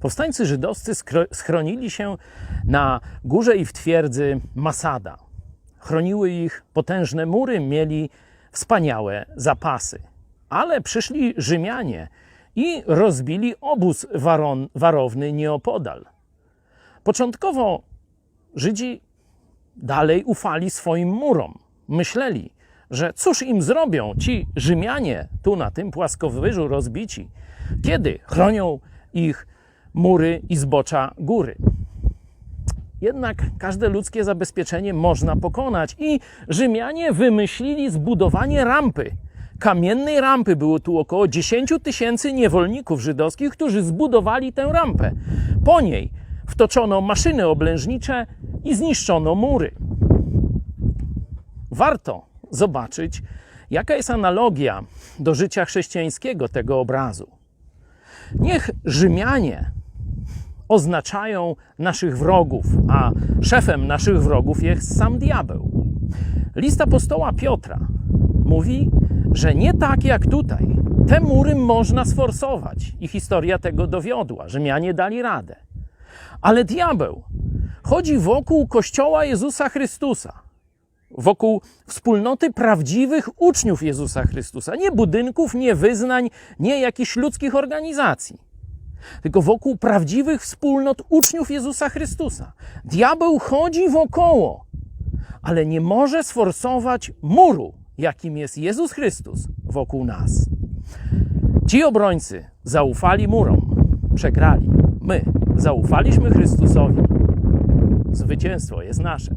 Powstańcy żydowscy schronili się na górze i w twierdzy Masada. Chroniły ich potężne mury, mieli wspaniałe zapasy. Ale przyszli Rzymianie i rozbili obóz waron, warowny nieopodal. Początkowo Żydzi dalej ufali swoim murom. Myśleli, że cóż im zrobią ci Rzymianie tu na tym płaskowyżu rozbici, kiedy chronią ich mury i zbocza góry. Jednak każde ludzkie zabezpieczenie można pokonać i Rzymianie wymyślili zbudowanie rampy. Kamiennej rampy było tu około 10 tysięcy niewolników żydowskich, którzy zbudowali tę rampę. Po niej wtoczono maszyny oblężnicze i zniszczono mury. Warto zobaczyć, jaka jest analogia do życia chrześcijańskiego tego obrazu. Niech Rzymianie oznaczają naszych wrogów, a szefem naszych wrogów jest sam diabeł. List apostoła Piotra mówi, że nie tak jak tutaj. Te mury można sforsować i historia tego dowiodła. Rzymianie dali radę. Ale diabeł chodzi wokół kościoła Jezusa Chrystusa, wokół wspólnoty prawdziwych uczniów Jezusa Chrystusa, nie budynków, nie wyznań, nie jakichś ludzkich organizacji tylko wokół prawdziwych wspólnot uczniów Jezusa Chrystusa. Diabeł chodzi wokoło, ale nie może sforsować muru, jakim jest Jezus Chrystus wokół nas. Ci obrońcy zaufali murom, przegrali. My zaufaliśmy Chrystusowi. Zwycięstwo jest nasze.